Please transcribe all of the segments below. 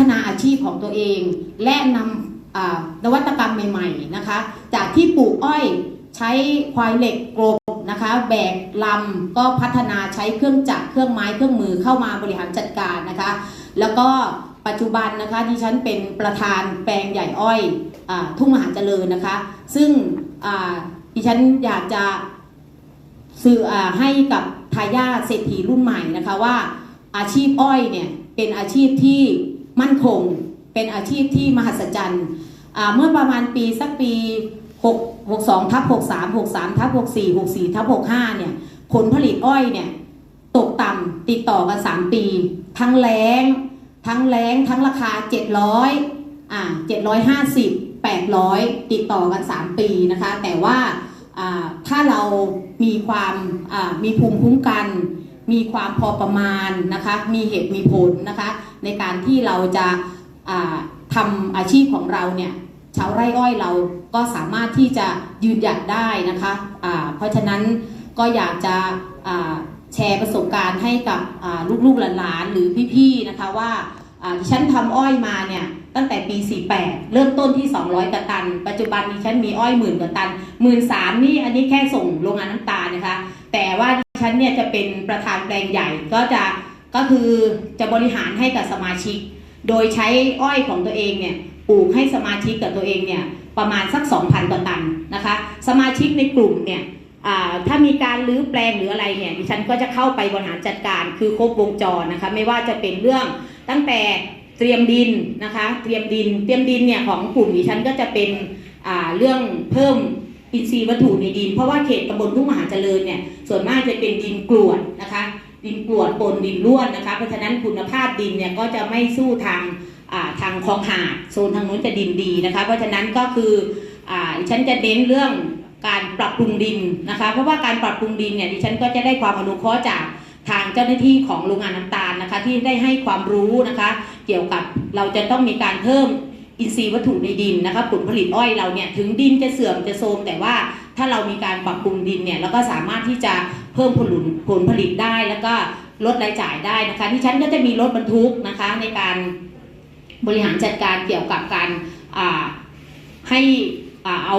ฒนาอาชีพของตัวเอง และนำนวัตกรรมใหม่ๆนะคะ จากที่ปลูกอ้อยใช้ควายเหล็กกลบนะคะ แบกลำก็พัฒนาใช้เครื่องจักรเครื่องไม้เครื่องมือเข้ามาบริหารจัดการนะคะ แล้วก็ปัจจุบันนะคะดิฉันเป็นประธานแปลงใหญ่อ้อยอทุ่งมหาเจริญนะคะ ซึ่งอ่าดิฉันอยากจะสื่ออให้กับทายาทเศรษฐีรุ่นใหม่นะคะว่าอาชีพอ้อยเนี่ยเป็นอาชีพที่ มั่นคงเป็นอาชีพที่มหัศจรรย์เมื่อประมาณปีสักปี 6 62ทับ63 63ทับ64 64ทับ65เนี่ยผลผลิตอ้อยเนี่ยตกต่ำติดต่อกัน 3 ปี ทั้งแล้ง ทั้งแรงทั้งราคา 700อ่า750 800 ติดต่อกัน 3 ปีนะคะ แต่ว่าถ้าเรามีความมีภูมิคุ้มกัน มีความพอประมาณนะคะมีเหตุมีผลนะคะในการที่เราจะาทำอาชีพของเราเนี่ยชาวไร่อ้อยเราก็สามารถที่จะยืนหยัดได้นะคะเพราะฉะนั้นก็อยากจะแชร์ประสบการณ์ให้กับลูกๆหลานๆหรือพี่ๆนะคะว่าดิฉันทำอ้อยมาเนี่ยตั้งแต่ปี 48 เริ่มต้นที่ 200กว่าตัน ปัจจุบันดิฉันมีอ้อยหมื่นกว่าตันหมื่นสามนี่อันนี้แค่ส่งโรงงานน้ำตาลนะคะ แต่ว่า ฉันเนี่ยจะเป็นประธานแปลงใหญ่ก็จะก็คือจะบริหารให้กับสมาชิก โดยใช้อ้อยของตัวเองเนี่ยปลูกให้สมาชิกกับตัวเองเนี่ยประมาณสัก 2,000กว่าตันนะคะ สมาชิกในกลุ่มเนี่ยถ้ามีการรื้อแปลงหรืออะไรเนี่ยดิฉันก็จะเข้าไปบริหารจัดการคือครบวงจรนะคะ ไม่ว่าจะเป็นเรื่องตั้งแต่เตรียมดินนะคะ เตรียมดิน เตรียมดินเนี่ยของกลุ่มดิฉันก็จะเป็นเรื่องเพิ่ม อินทรีย์วัตถุในดิน เพราะว่าเขตตำบลทุ่งมหาเจริญเนี่ยส่วนมากจะเป็นดินกรวดนะคะ ดินกรวดปนดินร่วนนะคะ เพราะฉะนั้นคุณภาพดินเนี่ยก็จะไม่สู้ทางทางคลองหาดโซนทางนู้นจะดินดีนะคะ เพราะฉะนั้นก็คืออ่าฉันจะเน้นเรื่องการปรับปรุงดินนะคะ เพราะว่าการปรับปรุงดินเนี่ยดิฉันก็จะได้ความอนุเคราะห์จากทางเจ้าหน้าที่ของโรงงานน้ำตาลนะคะ ที่ได้ให้ความรู้นะคะ เกี่ยวกับเราจะต้องมีการเพิ่ม อินทรีย์วัตถุในดินนะคะผลผลิตอ้อยเราเนี่ยถึงดินจะเสื่อมจะโทรมแต่ว่าถ้าเรามีการปรับปรุงดินเนี่ยเราก็สามารถที่จะเพิ่มผลผลผลิตได้แล้วก็ลดรายจ่ายได้นะคะที่ฉันก็จะมีรถบรรทุกนะคะในการบริหารจัดการเกี่ยวกับการให้เอา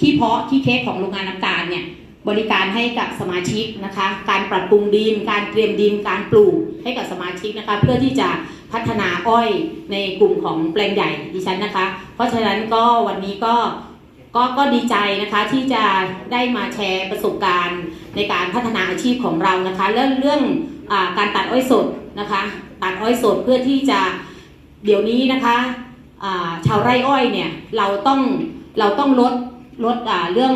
ขี้เพาะขี้เค้กของโรงงานน้ำตาลเนี่ยบริการให้กับสมาชิกนะคะ การปรับปรุงดิน การเตรียมดิน การปลูกให้กับสมาชิกนะคะ เพื่อที่จะ พัฒนาอ้อยในกลุ่มของแปลงใหญ่ดิฉันนะคะ เพราะฉะนั้นก็วันนี้ก็ก็ก็ดีใจนะคะที่จะได้มาแชร์ประสบการณ์ในการพัฒนาอาชีพของเรานะคะ เรื่องเรื่องอการตัดอ้อยสดนะคะตัดอ้อยสดเพื่อที่จะเดี๋ยวนี้นะคะชาวไร่อ้อยเนี่ยเราต้องเราต้องลดลดเรื่อง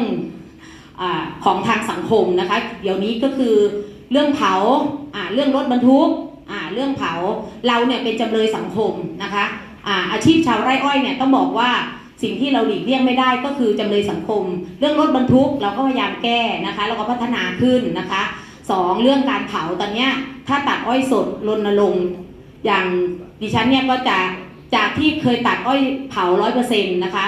อของทางสังคมนะคะ เดี๋ยวนี้ก็คือเรื่องเผาเรื่องรถบรรทุก เรื่องเผา เราเนี่ยเป็นจำเลยสังคมนะคะอาอาชีพชาวไร่อ้อยเนี่ยต้องบอกว่าสิ่งที่เราหลีกเลี่ยงไม่ได้ก็คือจำเลยสังคม เรื่องรถบรรทุกเราก็พยายามแก้นะคะแล้วก็พัฒนาขึ้นนะคะสองเรื่องการเผาตอนเนี้ยถ้าตัดอ้อยสดรณรงค์อย่างดิฉันเนี่ยก็จะจากที่เคยตัดอ้อยเผาร้อยเปอร์เซ็นต์นะคะ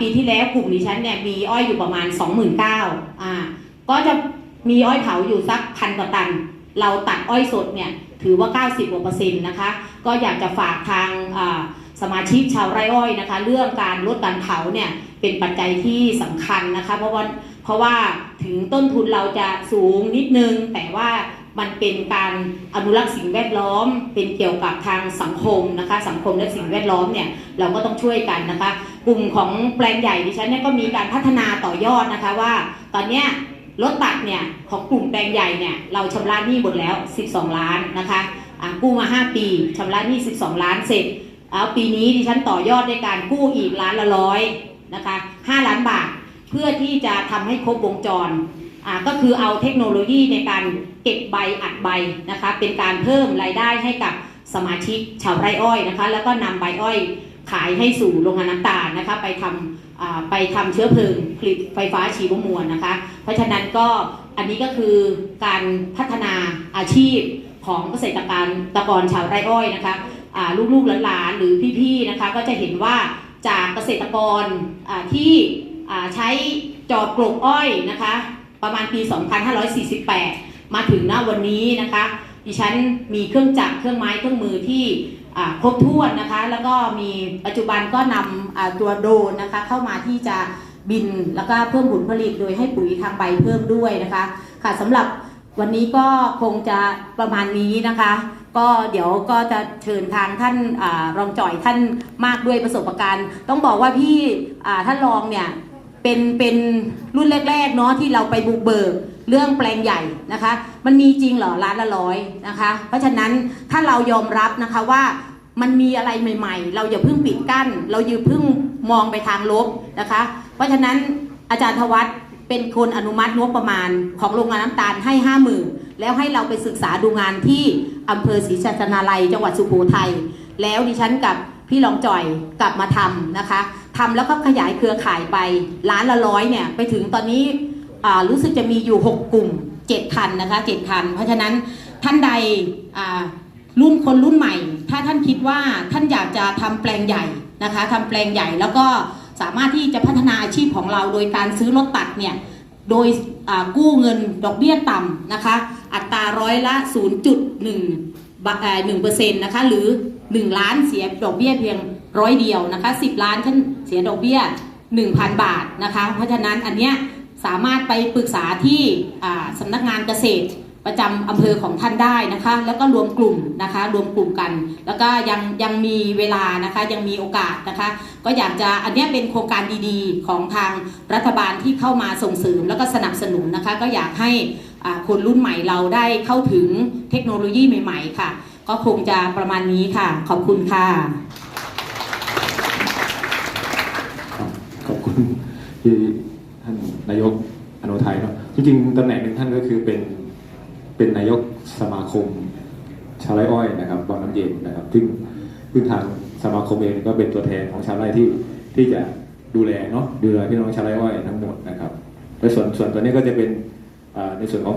ปีที่แล้วกลุ่มดิฉันเนี่ยมีอ้อยอยู่ประมาณ 2 9 0 0 0อ่าก็จะมีอ้อยเผาอยู่สักพันกว่าตัน เราตัดอ้อยสดเนี่ยถือว่า 90กว่าเปอร์เซ็นต์นะคะ ก็อยากจะฝากทางสมาชิกชาวไร่อ้อยนะคะ เรื่องการลดการเผาเนี่ยเป็นปัจจัยที่สำคัญนะคะ เพราะว่าเพราะว่าถึงต้นทุนเราจะสูงนิดนึง แต่ว่ามันเป็นการอนุรักษ์สิ่งแวดล้อม เป็นเกี่ยวกับทางสังคมนะคะ สังคมและสิ่งแวดล้อมเนี่ยเราก็ต้องช่วยกันนะคะ กลุ่มของแปลงใหญ่ดิฉันเนี่ยก็มีการพัฒนาต่อยอดนะคะว่า ตอนเนี้ย รถตัดเนี่ยของกลุ่มแปลงใหญ่เนี่ยเราชำระหนี้หมดแล้ว 12 ล้านนะคะกู้มา 5 ปีชำระหนี้ 12 ล้านเสร็จแล้วปีนี้ดิฉันต่อยอดในการกู้อีกล้านละร้อยนะคะ5ล้านบาทเพื่อที่จะทำให้ครบวงจรก็คือเอาเทคโนโลยีในการเก็บใบอัดใบนะคะเป็นการเพิ่มรายได้ให้กับสมาชิกชาวไร่อ้อยนะคะแล้วก็นำใบอ้อย ขายให้สู่โรงงานน้ำตาลนะคะไปทำไปทำเชื้อเพลิงผลิตไฟฟ้าชีวมวลนะคะ เพราะฉะนั้นก็อันนี้ก็คือการพัฒนาอาชีพของเกษตรกรตะกรชาวไร่อ้อยนะคะลูกๆหลานๆหรือพี่ๆนะคะก็จะเห็นว่าจากเกษตรกรที่ใช้จอบกลบอ้อยนะคะ ประมาณปี 2548 มาถึงณวันนี้นะคะ ดิฉันมีเครื่องจักรเครื่องไม้เครื่องมือที่ ครบถ้วนนะคะ แล้วก็มีปัจจุบันก็นำตัวโดนนะคะ เข้ามาที่จะบินแล้วก็เพิ่มผลผลิตโดยให้ปุ๋ยทางใบเพิ่มด้วยนะคะ ค่ะสำหรับวันนี้ก็คงจะประมาณนี้นะคะ ก็เดี๋ยวก็จะเชิญทางท่านอรองจ่อยท่านมากด้วยประสบการณ์ ต้องบอกว่าพี่ท่านรองเนี่ยเป็นเป็นรุ่นแรกๆเนาะที่เราไปบุกเบิก เรื่องแปลงใหญ่นะคะ มันมีจริงเหรอร้านละร้อยนะคะ เพราะฉะนั้นถ้าเรายอมรับนะคะว่ามันมีอะไรใหม่ ๆ เราอย่าเพิ่งปิดกั้น เราอย่าเพิ่งมองไปทางลบนะคะ เพราะฉะนั้นอาจารย์ธวัฒน์เป็นคนอนุมัติงบประมาณของโรงงานน้ำตาลให้ห้าหมื่นแล้วให้เราไปศึกษาดูงานที่อำเภอศรีสัชนาลัย จังหวัดสุโขทัยแล้วดิฉันกับพี่รองจ่อยกลับมาทำนะคะทำแล้วก็ขยายเครือข่ายไปล้านละร้อยเนี่ยไปถึงตอนนี้ รู้สึกจะมีอยู่ 6 กลุ่ม 7 คันนะคะ7คัน เพราะฉะนั้นท่านใดรุ่นคนรุ่นใหม่ ถ้าท่านคิดว่าท่านอยากจะทำแปลงใหญ่นะคะทำแปลงใหญ่แล้วก็สามารถที่จะพัฒนาอาชีพของเราโดยการซื้อรถตัดเนี่ยโดยกู้เงินดอกเบี้ยต่ำนะคะ อัตราร้อยละ 0.1หนึ่งเปอร์เซ็นต์นะคะหรือ 1 ล้านเสียดอกเบี้ยเพียงร้อยเดียวนะคะ10 ล้านท่านเสียดอกเบี้ย 1,000 บาทนะคะ เพราะฉะนั้นอันเนี้ย สามารถไปปรึกษาที่สำนักงานเกษตรประจำอำเภอของท่านได้นะคะ แล้วก็รวมกลุ่มนะคะ รวมกลุ่มกัน แล้วก็ยังยังมีเวลานะคะ ยังมีโอกาสนะคะ ก็อยากจะอันนี้เป็นโครงการดีๆ ของทางรัฐบาลที่เข้ามาส่งเสริมแล้วก็สนับสนุนนะคะ ก็อยากให้คนรุ่นใหม่เราได้เข้าถึงเทคโนโลยีใหม่ๆ ค่ะ ก็คงจะประมาณนี้ค่ะ ขอบคุณค่ะ ขอบคุณที่ นายกอนุทัยเนาะจริงๆตำแหน่งหนึ่งท่านก็คือเป็นเป็นนายกสมาคมชาวไร่อ้อยนะครับบางน้ำเย็นนะครับซึ่งซึ่งทางสมาคมเองก็เป็นตัวแทนของชาวไร่ที่ที่จะดูแลเนาะดูแลพี่น้องชาวไร่อ้อยทั้งหมดนะครับและส่วนส่วนตัวนี้ก็จะเป็นในส่วนของ